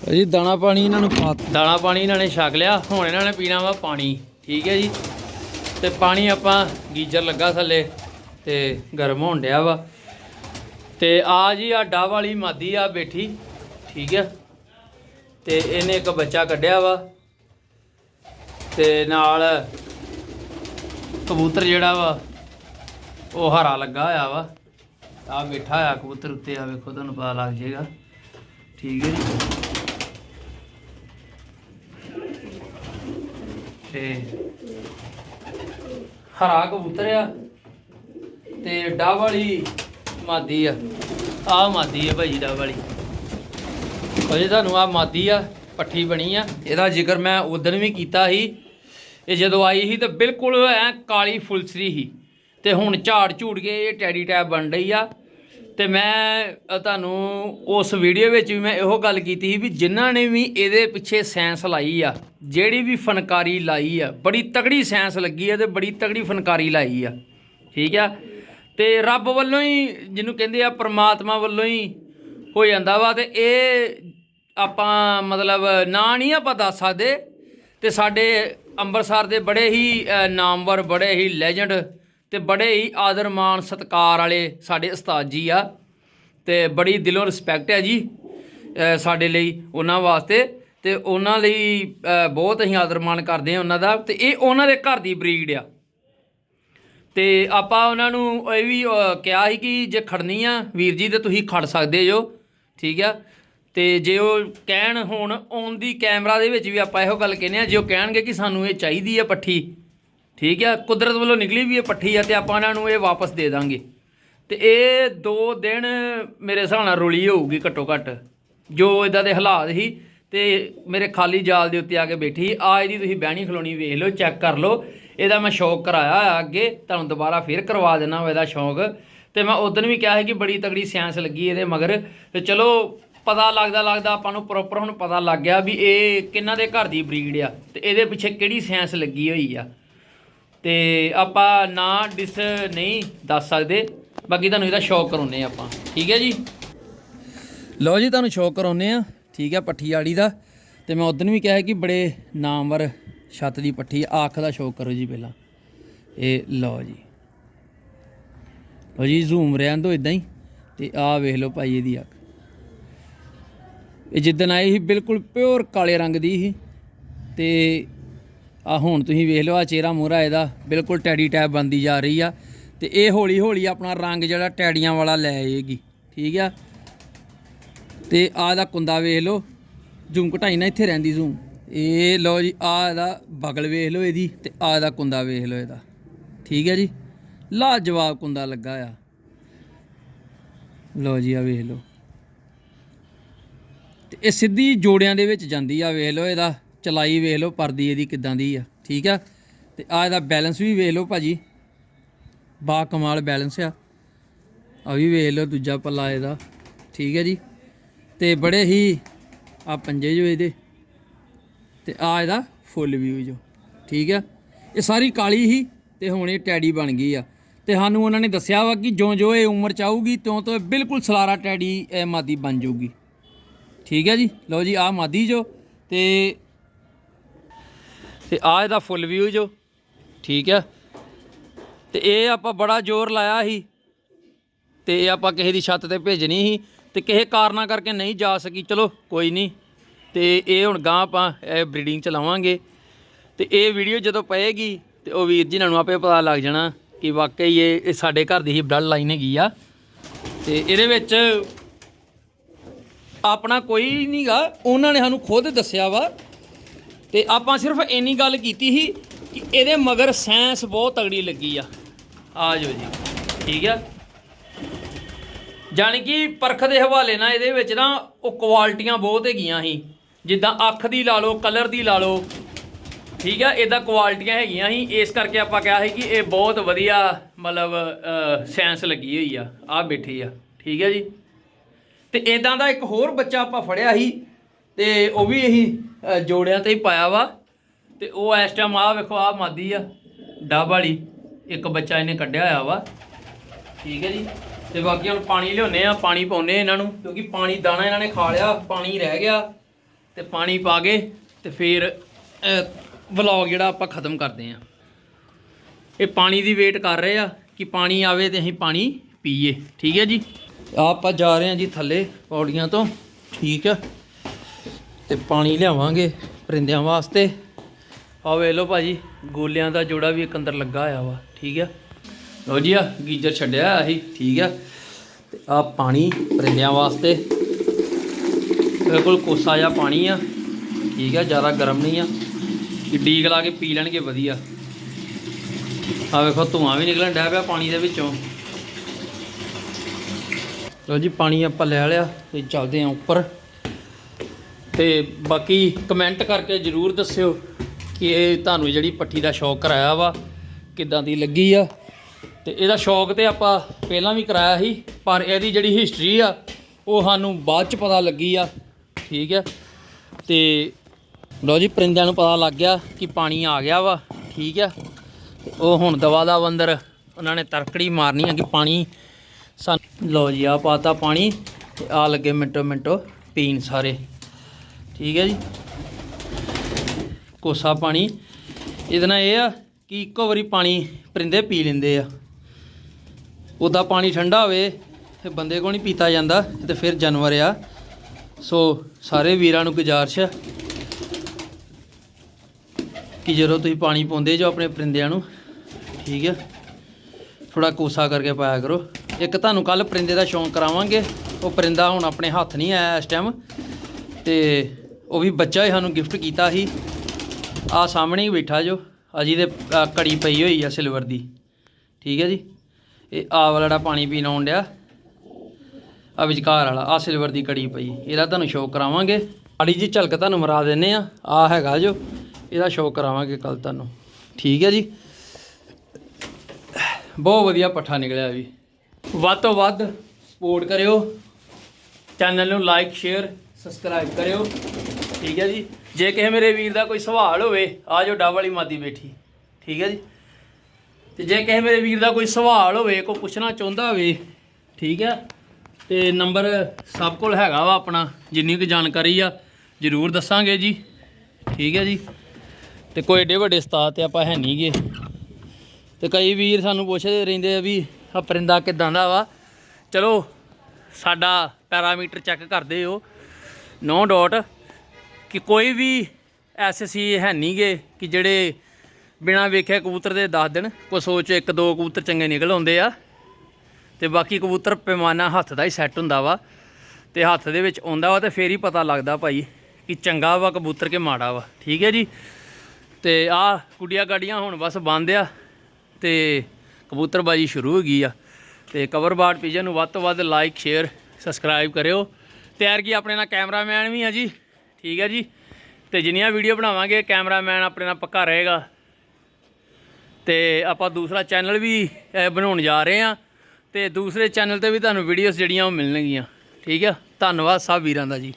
ਜੀ ਦਾਣਾ ਪਾਣੀ ਇਹਨਾਂ ਨੂੰ ਪਾ ਦਾਣਾ ਪਾਣੀ ਇਹਨਾਂ ਨੇ ਛਕ ਲਿਆ। ਹੁਣ ਇਹਨਾਂ ਨੇ ਪੀਣਾ ਵਾ ਪਾਣੀ। ਠੀਕ ਹੈ ਜੀ। ਤੇ ਪਾਣੀ ਆਪਾਂ ਗੀਜ਼ਰ ਲੱਗਾ ਥੱਲੇ ਤੇ ਗਰਮ ਹੋਣ ਡਿਆ ਵਾ। ਤੇ ਆ ਜੀ ਆ ਡਾ ਵਾਲੀ ਮਾਦੀ ਆ ਬੈਠੀ। ਠੀਕ ਹੈ। ਤੇ ਇਹਨੇ ਇੱਕ ਬੱਚਾ ਕੱਢਿਆ ਵਾ। ਤੇ ਨਾਲ ਕਬੂਤਰ ਜਿਹੜਾ ਵਾ, ਉਹ ਹਰਾ ਲੱਗਾ ਹੋਇਆ ਵਾ। ਆ ਬੈਠਾ ਹੋਇਆ ਕਬੂਤਰ ਉੱਤੇ ਆ ਵੇਖੋ, ਤੁਹਾਨੂੰ ਪਤਾ ਲੱਗ ਜਾਏਗਾ। ਠੀਕ ਹੈ ਜੀ। ਤੇ ਹਰਾ ਕਬੂਤਰ ਆ ਤੇ ਡਾਹ ਵਾਲੀ ਮਾਦੀ ਆ ਆ ਮਾਦੀ ਆ ਭਾਜੀ ਡਾਹ ਵਾਲੀ। ਅਜੇ ਤੁਹਾਨੂੰ ਆ ਮਾਦੀ ਆ, ਪੱਠੀ ਬਣੀ ਆ। ਇਹਦਾ ਜ਼ਿਕਰ ਮੈਂ ਉਦੋਂ ਵੀ ਕੀਤਾ ਸੀ। ਇਹ ਜਦੋਂ ਆਈ ਸੀ ਤਾਂ ਬਿਲਕੁਲ ਐ ਕਾਲੀ ਫੁਲਸਰੀ ਸੀ। ਤੇ ਹੁਣ ਝਾੜ ਝੂੜ ਕੇ ਇਹ ਟੈਡੀ ਟੈਬ ਬਣ ਰਹੀ ਆ। ਤੇ ਮੈਂ ਤੁਹਾਨੂੰ ਉਸ ਵੀਡੀਓ ਵਿੱਚ ਵੀ ਮੈਂ ਇਹੋ ਗੱਲ ਕੀਤੀ ਸੀ ਵੀ ਜਿਨ੍ਹਾਂ ਨੇ ਵੀ ਇਹਦੇ ਪਿੱਛੇ ਸਾਇੰਸ ਲਾਈ ਆ, ਜਿਹੜੀ ਵੀ ਫਨਕਾਰੀ ਲਾਈ ਆ, ਬੜੀ ਤਗੜੀ ਸਾਇੰਸ ਲੱਗੀ ਆ ਤੇ ਬੜੀ ਤਗੜੀ ਫਨਕਾਰੀ ਲਾਈ ਆ, ਠੀਕ ਆ? ਤੇ ਰੱਬ ਵੱਲੋਂ ਹੀ ਜਿਹਨੂੰ ਕਹਿੰਦੇ ਆ ਪ੍ਰਮਾਤਮਾ ਵੱਲੋਂ ਹੀ ਹੋ ਜਾਂਦਾ ਵਾ ਤੇ ਇਹ ਆਪਾਂ ਮਤਲਬ ਨਾਂ ਨਹੀਂ ਆਪਾਂ ਦੱਸ ਸਕਦੇ ਤੇ ਸਾਡੇ ਅੰਮ੍ਰਿਤਸਰ ਦੇ ਬੜੇ ਹੀ ਨਾਮਵਰ, ਬੜੇ ਹੀ ਲੈਜੈਂਡ ਤੇ ਬੜੇ ਹੀ ਆਦਰ ਮਾਣ ਸਤਕਾਰ ਵਾਲੇ ਸਾਡੇ ਉਸਤਾਦ ਜੀ ਆ ਤੇ ਬੜੀ ਦਿਲੋਂ ਰਿਸਪੈਕਟ ਹੈ ਜੀ ਸਾਡੇ ਲਈ ਉਹਨਾਂ ਵਾਸਤੇ ਤੇ ਉਹਨਾਂ ਲਈ ਬਹੁਤ ਅਸੀਂ ਆਦਰ ਮਾਣ ਕਰਦੇ ਹਾਂ ਉਹਨਾਂ ਦਾ ਤੇ ਇਹ ਉਹਨਾਂ ਦੇ ਘਰ ਦੀ ਬਰੀਡ ਆ। ਤੇ ਆਪਾਂ ਉਹਨਾਂ ਨੂੰ ਇਹ ਵੀ ਕਿਹਾ ਸੀ ਕਿ ਜੇ ਖੜਨੀ ਆ ਵੀਰ ਜੀ ਤੇ ਤੁਸੀਂ ਖੜ ਸਕਦੇ ਜੋ, ਠੀਕ ਆ। ਤੇ ਜੇ ਉਹ ਕਹਿਣ ਹੁਣ ਔਨ ਦੀ ਕੈਮਰਾ ਦੇ ਵਿੱਚ ਵੀ ਆਪਾਂ ਇਹੋ ਗੱਲ ਕਹਿੰਦੇ ਆ ਜੇ ਉਹ ਕਹਿਣਗੇ ਕਿ ਸਾਨੂੰ ਇਹ ਚਾਹੀਦੀ ਆ ਪੱਠੀ ਠੀਕ ਆ, ਕੁਦਰਤ ਵੱਲੋਂ ਨਿਕਲੀ ਵੀ ਇਹ ਪੱਠੀ ਆ ਤੇ ਆਪਾਂ ਇਹਨਾਂ ਨੂੰ ਇਹ ਵਾਪਸ ਦੇ ਦਾਂਗੇ। ਤੇ ਇਹ 2 ਦਿਨ ਮੇਰੇ ਹਿਸਾਬ ਨਾਲ ਰੁਲੀ ਹੋਊਗੀ ਘੱਟੋ ਘੱਟ, ਜੋ ਇਦਾਂ ਦੇ ਹਾਲਾਤ ਸੀ ਤੇ ਮੇਰੇ ਖਾਲੀ ਜਾਲ ਦੇ ਉੱਤੇ ਆ ਕੇ ਬੈਠੀ ਆ ਇਹਦੀ ਤੁਸੀਂ ਬਹਿਣੀ ਖਲੋਣੀ ਵੇਖ ਲਓ, ਚੈੱਕ ਕਰ ਲਓ। ਇਹਦਾ ਮੈਂ ਸ਼ੌਕ ਕਰਾਇਆ ਹੋਇਆ ਅੱਗੇ, ਤੁਹਾਨੂੰ ਦੁਬਾਰਾ ਫੇਰ ਕਰਵਾ ਦੇਣਾ ਇਹਦਾ ਸ਼ੌਕ। ਤੇ ਮੈਂ ਉਦੋਂ ਵੀ ਕਿਹਾ ਸੀ ਕਿ ਬੜੀ ਤਗੜੀ ਸਾਇੰਸ ਲੱਗੀ ਇਹਦੇ ਮਗਰ। ਤੇ ਚਲੋ, ਪਤਾ ਲੱਗਦਾ ਲੱਗਦਾ ਆਪਾਂ ਨੂੰ ਪ੍ਰੋਪਰ ਹੁਣ ਪਤਾ ਲੱਗ ਗਿਆ ਵੀ ਇਹ ਕਿੰਨਾਂ ਦੇ ਘਰ ਦੀ ਬਰੀਡ ਆ ਤੇ ਇਹਦੇ ਪਿੱਛੇ ਕਿਹੜੀ ਸਾਇੰਸ ਲੱਗੀ ਹੋਈ ਆ। ਤੇ ਆਪਾਂ ਨਾ ਡਿਸ ਨਹੀਂ ਦੱਸ ਸਕਦੇ। ਬਾਕੀ ਤੁਹਾਨੂੰ ਇਹਦਾ ਸ਼ੌਕ ਕਰਾਉਨੇ ਆ ਆਪਾਂ। ਠੀਕ ਹੈ ਜੀ? ਲਓ ਜੀ, ਤੁਹਾਨੂੰ ਸ਼ੌਕ ਕਰਾਉਨੇ ਆ ਠੀਕ ਹੈ, ਪੱਠੀ ਵਾਲੀ ਦਾ। ਤੇ ਮੈਂ ਉਦੋਂ ਵੀ ਕਿਹਾ ਕਿ ਬੜੇ ਨਾਮਵਰ ਛੱਤ ਦੀ ਪੱਠੀ ਆਖ ਦਾ ਸ਼ੌਕ ਕਰੋ ਜੀ ਪਹਿਲਾਂ। ਇਹ ਲਓ ਜੀ। ਲਓ ਜੀ ਜ਼ੂਮ ਰਹਿਣ ਦੋ ਇਦਾਂ ਹੀ। ਤੇ ਆਹ ਵੇਖ ਲਓ ਭਾਈ ਇਹਦੀ ਅੱਖ। ਇਹ ਜਿੱਦਣ ਆਈ ਸੀ, ਬਿਲਕੁਲ ਪਿਓਰ ਕਾਲੇ ਰੰਗ ਦੀ ਸੀ। ਤੇ ਆ ਹੁਣ ਤੁਸੀਂ ਵੇਖ ਲਓ, ਆ ਚਿਹਰਾ ਮੂਹਰਾ ਇਹਦਾ ਬਿਲਕੁਲ ਟੈਡੀ ਟੈਪ ਬੰਦੀ ਜਾ ਰਹੀ ਆ। ਤੇ ਇਹ ਹੌਲੀ ਹੌਲੀ ਆਪਣਾ ਰੰਗ ਜਿਹੜਾ ਟੈਡੀਆਂ ਵਾਲਾ ਲੈ ਆਏਗੀ, ਠੀਕ ਆ? ਤੇ ਆ ਦਾ ਕੁੰਦਾ ਵੇਖ ਲਓ ਜ਼ੂਮ ਘਟਾਈ ਨਾ, ਇੱਥੇ ਰਹਿੰਦੀ ਜ਼ੂਮ ਇਹ ਲਓ ਜੀ ਆ ਇਹਦਾ ਬਗਲ ਵੇਖ ਲਓ ਇਹਦੀ ਤੇ ਆ ਦਾ ਕੁੰਦਾ ਵੇਖ ਲਓ ਇਹਦਾ, ਠੀਕ ਹੈ ਜੀ? ਲਾਜਵਾਬ ਕੁੰਦਾ ਲੱਗਾ ਆ। ਲਓ ਜੀ ਆ ਵੇਖ ਲਓ। ਤੇ ਇਹ ਸਿੱਧੀ ਜੋੜਿਆਂ ਦੇ ਵਿੱਚ ਜਾਂਦੀ ਆ, ਵੇਖ ਲਓ ਇਹਦਾ। ਚਲਾਈ ਵੇਖ ਲਓ ਪਰਦੀ ਇਹਦੀ ਕਿਦਾਂ ਦੀ ਆ, ਠੀਕ ਆ? ਤੇ ਆ ਇਹਦਾ ਬੈਲੈਂਸ ਵੀ ਵੇਖ ਲਓ ਭਾਜੀ। ਬਾ ਕਮਾਲ ਬੈਲੈਂਸ ਆ। ਆ ਵੀ ਵੇਖ ਲਓ ਦੂਜਾ ਪੱਲਾ ਇਹਦਾ, ਠੀਕ ਹੈ ਜੀ? ਤੇ ਬੜੇ ਹੀ ਆ ਪੰਜੇ ਜੋ ਇਹਦੇ। ਤੇ ਆ ਇਹਦਾ ਫੁੱਲ ਵਿਊ ਜੋ, ਠੀਕ ਆ? ਇਹ ਸਾਰੀ ਕਾਲੀ ਹੀ ਤੇ ਹੁਣ ਇਹ ਟੈਡੀ ਬਣ ਗਈ ਆ। ਤੇ ਸਾਨੂੰ ਉਹਨਾਂ ਨੇ ਦੱਸਿਆ ਵਾ ਕਿ ਜੋ ਜਿਉਂ ਇਹ ਉਮਰ ਚਾਹੂਗੀ ਤਿਉਂ ਤੋਂ ਬਿਲਕੁਲ ਸਲਾਰਾ ਟੈਡੀ, ਇਹ ਮਾਦੀ ਬਣ ਜਾਊਗੀ। ਠੀਕ ਹੈ ਜੀ? ਲਓ ਜੀ ਆ ਮਾਦੀ ਜੋ ਤੇ ਤੇ ਆ ਇਹਦਾ ਫੁੱਲ ਵਿਊ ਜੋ। ਠੀਕ ਆ। ਤੇ ਇਹ ਆਪਾਂ ਬੜਾ ਜ਼ੋਰ ਲਾਇਆ ਸੀ। ਤੇ ਇਹ ਆਪਾਂ ਕਿਸੇ ਦੀ ਛੱਤ ਤੇ ਭੇਜਣੀ ਸੀ। ਤੇ ਕਿਸੇ ਕਾਰਨਾਂ ਕਰਕੇ ਨਹੀਂ ਜਾ ਸਕੀ। ਚਲੋ, ਕੋਈ ਨਹੀਂ। ਤੇ ਇਹ ਹੁਣ ਗਾਂ ਆਪਾਂ ਇਹ ਬਰੀਡਿੰਗ ਚਲਾਵਾਂਗੇ ਤੇ ਇਹ ਵੀਡੀਓ ਜਦੋਂ ਪਏਗੀ, ਤੇ ਉਹ ਵੀਰ ਜੀ ਨੂੰ ਆਪੇ ਪਤਾ ਲੱਗ ਜਾਣਾ ਕਿ ਵਾਕਈ ਇਹ ਇਹ ਸਾਡੇ ਘਰ ਦੀ ਹੀ ਬਲੱਡ ਲਾਈਨ ਹੈਗੀ ਆ। ਤੇ ਇਹਦੇ ਵਿੱਚ ਆਪਣਾ ਕੋਈ ਨਹੀਂਗਾ ਉਹਨਾਂ ਨੇ ਸਾਨੂੰ ਖੁਦ ਦੱਸਿਆ ਵਾ ਤੇ ਆਪਾਂ ਸਿਰਫ ਇੰਨੀ ਗੱਲ ਕੀਤੀ ਸੀ ਕਿ ਇਹਦੇ ਮਗਰ ਸਾਇੰਸ ਬਹੁਤ ਤਗੜੀ ਲੱਗੀ ਆ। ਆ ਜਾਓ ਜੀ। ਠੀਕ ਆ? ਜਾਣੀ ਕਿ ਪਰਖ ਦੇ ਹਵਾਲੇ ਨਾਲ ਇਹਦੇ ਵਿੱਚ ਨਾ ਉਹ ਕੁਆਲਟੀਆਂ ਬਹੁਤ ਹੈਗੀਆਂ ਸੀ। ਜਿੱਦਾਂ ਅੱਖ ਦੀ ਲਾ ਲਓ, ਕਲਰ ਦੀ ਲਾ ਲਓ। ਠੀਕ ਆ? ਇਦਾਂ ਕੁਆਲਿਟੀਆਂ ਹੈਗੀਆਂ ਸੀ। ਇਸ ਕਰਕੇ ਆਪਾਂ ਕਿਹਾ ਸੀ ਕਿ ਇਹ ਬਹੁਤ ਵਧੀਆ, ਮਤਲਬ ਸਾਇੰਸ ਲੱਗੀ ਹੋਈ ਆ। ਆ ਬੈਠੀ ਆ। ਠੀਕ ਹੈ ਜੀ? ਤੇ ਇਦਾਂ ਦਾ ਇੱਕ ਹੋਰ ਬੱਚਾ ਆਪਾਂ ਫੜਿਆ ਸੀ ਤੇ ਉਹ ਵੀ ਇਹੀ ਜੋੜਿਆਂ ਤੇ ਹੀ ਪਾਇਆ ਵਾ। ਤੇ ਉਹ ਇਸ ਟਾਈਮ ਆ ਵੇਖੋ ਆ ਮਾਦੀ ਆ, ਡੱਬ ਵਾਲੀ। ਇੱਕ ਬੱਚਾ ਇਹਨੇ ਕੱਢਿਆ ਹੋਇਆ ਵਾ। ਠੀਕ ਹੈ ਜੀ। ਤੇ ਬਾਕੀ ਹੁਣ ਪਾਣੀ ਲਿਆਉਨੇ ਆ ਪਾਣੀ ਪਾਉਨੇ ਇਹਨਾਂ ਨੂੰ, ਕਿਉਂਕਿ ਪਾਣੀ, ਦਾਣਾ ਇਹਨਾਂ ਨੇ ਖਾ ਲਿਆ, ਪਾਣੀ ਰਹਿ ਗਿਆ। ਤੇ ਪਾਣੀ ਪਾ ਕੇ ਤੇ ਫਿਰ ਵਲੌਗ ਜਿਹੜਾ ਆਪਾਂ ਖਤਮ ਕਰਦੇ ਆਂ ਇਹ ਪਾਣੀ ਦੀ ਵੇਟ ਕਰ ਰਹੇ ਆ ਕਿ ਪਾਣੀ ਆਵੇ ਤੇ ਅਸੀਂ ਪਾਣੀ ਪੀਏ ਠੀਕ ਹੈ ਜੀ। ਆਪਾਂ ਜਾ ਰਹੇ ਹਾਂ ਜੀ ਥੱਲੇ ਪੌੜੀਆਂ ਤੋਂ। ਠੀਕ ਆ। ਤੇ ਪਾਣੀ ਲਿਆਵਾਂਗੇ ਪਰਿੰਦਿਆਂ ਵਾਸਤੇ। ਆ ਵੇਖ ਲਓ ਭਾਜੀ, ਗੋਲਿਆਂ ਦਾ ਜੋੜਾ ਵੀ ਇੱਕ ਅੰਦਰ ਲੱਗਾ ਹੋਇਆ ਵਾ, ਠੀਕ ਆ? ਲਓ ਜੀ ਆ ਗੀਜ਼ਰ ਛੱਡਿਆ ਆਹੀ ਠੀਕ ਆ? ਤੇ ਆ ਪਾਣੀ ਪਰਿੰਦਿਆਂ ਵਾਸਤੇ। ਬਿਲਕੁਲ ਕੋਸਾ ਜਿਹਾ ਪਾਣੀ ਆ, ਠੀਕ ਆ, ਜ਼ਿਆਦਾ ਗਰਮ ਨਹੀਂ ਆ। ਕਿ ਡੀਕ ਲਾ ਕੇ ਪੀ ਲੈਣਗੇ ਵਧੀਆ। ਆ ਵੇਖੋ, ਧੂਆਂ ਵੀ ਨਿਕਲਣ ਡਿਆ ਪਿਆ ਪਾਣੀ ਦੇ ਵਿੱਚੋਂ। ਲਓ ਜੀ, ਪਾਣੀ ਆਪਾਂ ਲੈ ਲਿਆ, ਤੇ ਚੱਲਦੇ ਆਂ ਉੱਪਰ। ਤੇ ਬਾਕੀ ਕਮੈਂਟ ਕਰਕੇ ਜਰੂਰ ਦੱਸਿਓ ਕਿ ਇਹ ਤੁਹਾਨੂੰ ਜਿਹੜੀ ਪੱਠੀ ਦਾ ਸ਼ੌਕ ਕਰਾਇਆ ਵਾ, ਕਿੱਦਾਂ ਦੀ ਲੱਗੀ ਆ। ਤੇ ਇਹਦਾ ਸ਼ੌਕ ਤੇ ਆਪਾਂ ਪਹਿਲਾਂ ਵੀ ਕਰਾਇਆ ਸੀ, ਪਰ ਇਹਦੀ ਜਿਹੜੀ ਹਿਸਟਰੀ ਆ, ਉਹ ਸਾਨੂੰ ਬਾਅਦ ਚ ਪਤਾ ਲੱਗੀ ਆ। ਠੀਕ ਹੈ ਤੇ ਲਓ ਜੀ, ਪਰਿੰਦਿਆਂ ਨੂੰ ਪਤਾ ਲੱਗ ਗਿਆ ਕਿ ਪਾਣੀ ਆ ਗਿਆ ਵਾ। ਠੀਕ ਆ। ਉਹ ਹੁਣ ਦਵਾ ਦਾ ਅੰਦਰ ਉਹਨਾਂ ਨੇ ਤਰਕੜੀ ਮਾਰਨੀ ਆ ਕਿ ਪਾਣੀ ਸਾਨੂੰ ਲਓ ਜੀ ਆ ਪਾਤਾ ਪਾਣੀ ਤੇ ਆ ਲੱਗੇ ਮਿੰਟੋ ਮਿੰਟੋ ਪੀਣ ਸਾਰੇ। ਠੀਕ ਹੈ ਜੀ। ਕੋਸਾ ਪਾਣੀ। ਇਹਦੇ ਨਾਲ ਇਹ ਆ ਕਿ ਇੱਕੋ ਵਾਰੀ ਪਾਣੀ ਪਰਿੰਦੇ ਪੀ ਲੈਂਦੇ ਆ। ਉਹਦਾ ਪਾਣੀ ਠੰਡਾ ਹੋਵੇ ਤੇ ਬੰਦੇ ਕੋਲ ਨਹੀਂ ਪੀਤਾ ਜਾਂਦਾ ਇਹ ਤੇ ਫਿਰ ਜਾਨਵਰ ਆ। ਸੋ ਸਾਰੇ ਵੀਰਾਂ ਨੂੰ ਗੁਜ਼ਾਰਿਸ਼ ਆ ਕਿ ਜਦੋਂ ਤੁਸੀਂ ਪਾਣੀ ਪਾਉਂਦੇ ਜੋ ਆਪਣੇ ਪਰਿੰਦਿਆਂ ਨੂੰ, ਠੀਕ ਹੈ ਥੋੜਾ ਕੋਸਾ ਕਰਕੇ ਪਾਇਆ ਕਰੋ। ਇੱਕ ਤੁਹਾਨੂੰ ਕੱਲ ਪਰਿੰਦੇ ਦਾ ਸ਼ੌਂਕ ਕਰਾਵਾਂਗੇ। ਉਹ ਪਰਿੰਦਾ ਹੁਣ ਆਪਣੇ ਹੱਥ ਨਹੀਂ ਆਇਆ ਇਸ ਟਾਈਮ ਤੇ ਉਹ ਵੀ ਬੱਚਾ ਹੀ ਸਾਨੂੰ ਗਿਫਟ ਕੀਤਾ ਸੀ। ਆ ਸਾਹਮਣੇ ਹੀ ਬੈਠਾ ਜੋ, ਅਜੀ ਦੇ ਕੜੀ ਪਈ ਹੋਈ ਆ ਸਿਲਵਰ ਦੀ। ਠੀਕ ਹੈ ਜੀ? ਇਹ ਆ ਵਾਲਾ ਜਿਹੜਾ ਪਾਣੀ ਪੀਣ ਆਉਣ ਡਿਆ। ਆ ਵਿਚਕਾਰ ਵਾਲਾ ਆ ਸਿਲਵਰ ਦੀ ਕੜੀ ਪਈ। ਇਹਦਾ ਤੁਹਾਨੂੰ ਸ਼ੋਅ ਕਰਾਵਾਂਗੇ। ਆੜੀ ਜੀ ਝਲਕ ਤੁਹਾਨੂੰ ਮਰਾ ਦਿੰਨੇ ਆ। ਆ ਹੈਗਾ ਜੋ, ਇਹਦਾ ਸ਼ੋਅ ਕਰਾਵਾਂਗੇ ਕੱਲ ਤੁਹਾਨੂੰ। ਠੀਕ ਹੈ ਜੀ? ਬਹੁਤ ਵਧੀਆ ਪੱਠਾ ਨਿਕਲਿਆ ਵੀ। ਵੱਧ ਤੋਂ ਵੱਧ ਸਪੋਰਟ ਕਰਿਓ। ਚੈਨਲ ਨੂੰ ਲਾਈਕ ਸ਼ੇਅਰ ਸਬਸਕ੍ਰਾਈਬ ਕਰਿਓ। ਠੀਕ ਹੈ ਜੀ। ਜੇ ਕਿਸੇ ਮੇਰੇ ਵੀਰ ਦਾ ਕੋਈ ਸਵਾਲ ਹੋਵੇ, ਆ ਜਾਓ ਡੱਬ ਵਾਲੀ ਮਾਦੀ ਬੈਠੀ। ਠੀਕ ਹੈ ਜੀ। ਤੇ ਜੇ ਕਿਸੇ ਮੇਰੇ ਵੀਰ ਦਾ ਕੋਈ ਸਵਾਲ ਹੋਵੇ, ਕੋਈ ਪੁੱਛਣਾ ਚਾਹੁੰਦਾ ਹੋਵੇ, ਠੀਕ ਹੈ। ਤੇ ਨੰਬਰ ਸਭ ਕੋਲ ਹੈਗਾ ਵਾ ਆਪਣਾ, ਜਿੰਨੀ ਕੁ ਜਾਣਕਾਰੀ ਆ, ਜ਼ਰੂਰ ਦੱਸਾਂਗੇ ਜੀ। ਠੀਕ ਹੈ ਜੀ। ਤੇ ਕੋਈ ਏਡੇ ਵੱਡੇ ਉਸਤਾਦ ਤੇ ਆਪਾਂ ਹੈ ਨਹੀਂਗੇ। ਤੇ ਕਈ ਵੀਰ ਸਾਨੂੰ ਪੁੱਛਦੇ ਰਹਿੰਦੇ ਆ ਵੀ ਆ ਪਰਿੰਦਾ ਕਿਦਾਂ ਦਾ ਵਾ। ਚਲੋ, ਸਾਡਾ ਪੈਰਾਮੀਟਰ ਚੈੱਕ ਕਰਦੇ ਹੋ। ਨੋ ਡਾਟ ਕਿ ਕੋਈ ਵੀ ਐਸੇ ਸੀ ਹੈ ਨਹੀਂਗੇ ਕਿ ਜਿਹੜੇ ਬਿਨਾ ਵੇਖਿਆ ਕਬੂਤਰ ਦੇ ਦੱਸ ਦੇਣ ਕੋ ਸੋਚ ਇੱਕ ਦੋ ਕਬੂਤਰ ਚੰਗੇ ਨਿਕਲ ਆਉਂਦੇ ਆ। ਤੇ ਬਾਕੀ ਕਬੂਤਰ ਪੈਮਾਨਾ ਹੱਥ ਦਾ ਹੀ ਸੈੱਟ ਹੁੰਦਾ ਵਾ। ਤੇ ਹੱਥ ਦੇ ਵਿੱਚ ਆਉਂਦਾ ਵਾ ਤੇ ਫੇਰ ਹੀ ਪਤਾ ਲੱਗਦਾ ਭਾਈ ਕਿ ਚੰਗਾ ਵਾ ਕਬੂਤਰ ਕਿ ਮਾੜਾ ਵਾ। ਠੀਕ ਹੈ ਜੀ? ਤੇ ਆ ਕੁੜੀਆਂ ਗਾੜੀਆਂ ਹੁਣ ਬਸ ਬੰਦ ਆ ਤੇ ਕਬੂਤਰਬਾਜੀ ਸ਼ੁਰੂ ਹੋ ਗਈ ਆ। ਤੇ ਕਵਰ ਬਾਰਡ ਪੀਜਨ ਨੂੰ ਵੱਧ ਤੋਂ ਵੱਧ ਲਾਈਕ ਸ਼ੇਅਰ ਸਬਸਕ੍ਰਾਈਬ ਕਰਿਓ। ਤਿਆਰ ਕੀ ਆਪਣੇ ਨਾਲ ਕੈਮਰਾਮੈਨ ਵੀ ਆ ਜੀ? ਠੀਕ ਹੈ ਜੀ। ਤੇ ਜਿੰਨੀਆਂ ਵੀਡੀਓ ਬਣਾਵਾਂਗੇ ਕੈਮਰਾਮੈਨ ਆਪਣੇ ਨਾਲ ਪੱਕਾ ਰਹੇਗਾ। ਤੇ ਆਪਾਂ ਦੂਸਰਾ ਚੈਨਲ ਵੀ ਬਣਾਉਣ ਜਾ ਰਹੇ ਆ ਤੇ ਦੂਸਰੇ ਚੈਨਲ ਤੇ ਵੀ ਤੁਹਾਨੂੰ ਵੀਡੀਓਜ਼ ਜਿਹੜੀਆਂ ਉਹ ਮਿਲਣਗੀਆਂ। ਠੀਕ ਆ ਧੰਨਵਾਦ ਸਭ ਵੀਰਾਂ ਦਾ ਜੀ।